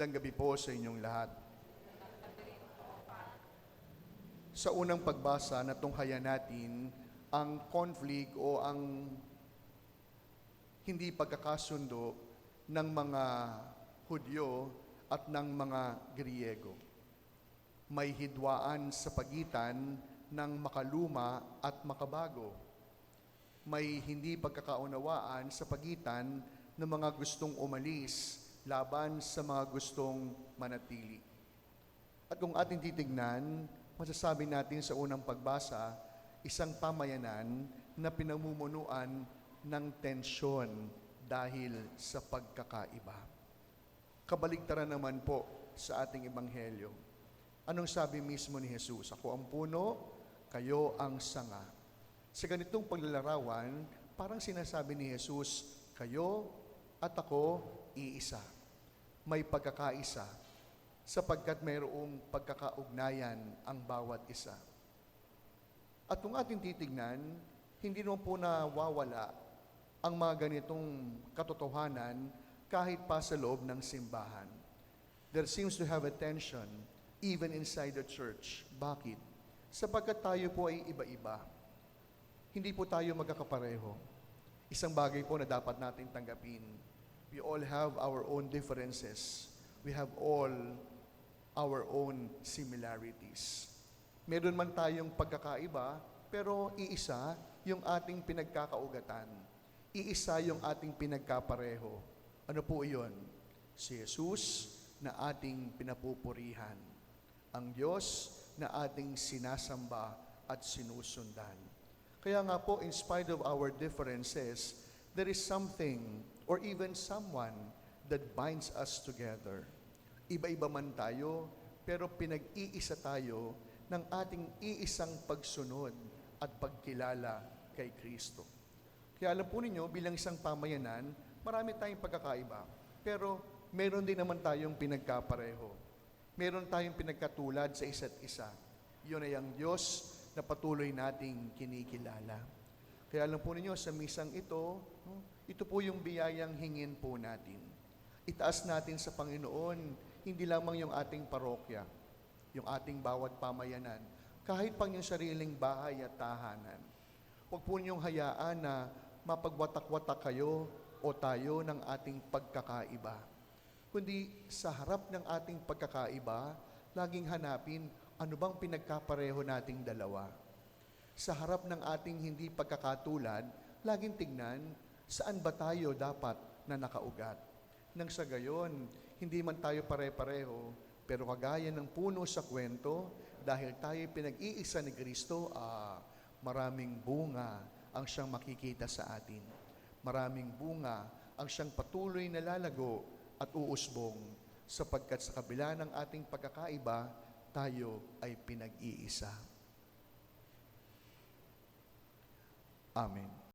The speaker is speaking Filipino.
Magandang gabi po sa inyong lahat. Sa unang pagbasa na tunghayan natin ang conflict o ang hindi pagkakasundo ng mga Hudyo at ng mga Griego. May hidwaan sa pagitan ng makaluma at makabago. May hindi pagkakaunawaan sa pagitan ng mga gustong umalis laban sa mga gustong manatili. At kung ating titignan, masasabi natin sa unang pagbasa, isang pamayanan na pinamumunuan ng tensyon dahil sa pagkakaiba. Kabaligtaran naman po sa ating ebanghelyo. Anong sabi mismo ni Jesus? Ako ang puno, kayo ang sanga. Sa ganitong paglalarawan, parang sinasabi ni Jesus, kayo at ako iisa. May pagkakaisa sapagkat mayroong pagkakaugnayan ang bawat isa. At kung ating titignan, hindi naman po nawawala ang mga ganitong katotohanan kahit pa sa loob ng simbahan. There seems to have a tension even inside the church. Bakit? Sapagkat tayo po ay iba-iba. Hindi po tayo magkakapareho. Isang bagay po na dapat natin tanggapin. We all have our own differences. We have all our own similarities. Meron man tayong pagkakaiba, pero iisa yung ating pinagkakaugatan. Iisa yung ating pinagkapareho. Ano po iyon? Si Jesus na ating pinapupurihan. Ang Diyos na ating sinasamba at sinusundan. Kaya nga po, in spite of our differences, there is something or even someone that binds us together. Iba-iba man tayo, pero pinag-iisa tayo ng ating iisang pagsunod at pagkilala kay Kristo. Kaya alam po ninyo, bilang isang pamayanan, marami tayong pagkakaiba. Pero meron din naman tayong pinagkapareho. Meron tayong pinagkatulad sa isa't isa. Yun ay ang Diyos na patuloy nating kinikilala. Kaya alam po ninyo, sa misang ito, ito po yung biyayang hingin po natin. Itaas natin sa Panginoon, hindi lamang yung ating parokya, yung ating bawat pamayanan, kahit pang yung sariling bahay at tahanan. Huwag po niyong hayaan na mapagwatak-watak kayo o tayo ng ating pagkakaiba. Kundi sa harap ng ating pagkakaiba, laging hanapin ano bang pinagkapareho nating dalawa. Sa harap ng ating hindi pagkakatulad, laging tignan saan ba tayo dapat na nakaugat. Nang sa gayon, hindi man tayo pare-pareho, pero kagaya ng puno sa kwento, dahil tayo pinag-iisa ni Kristo, ah, maraming bunga ang siyang makikita sa atin. Maraming bunga ang siyang patuloy na lalago at uusbong sapagkat sa kabila ng ating pagkakaiba, tayo ay pinag-iisa. Amen.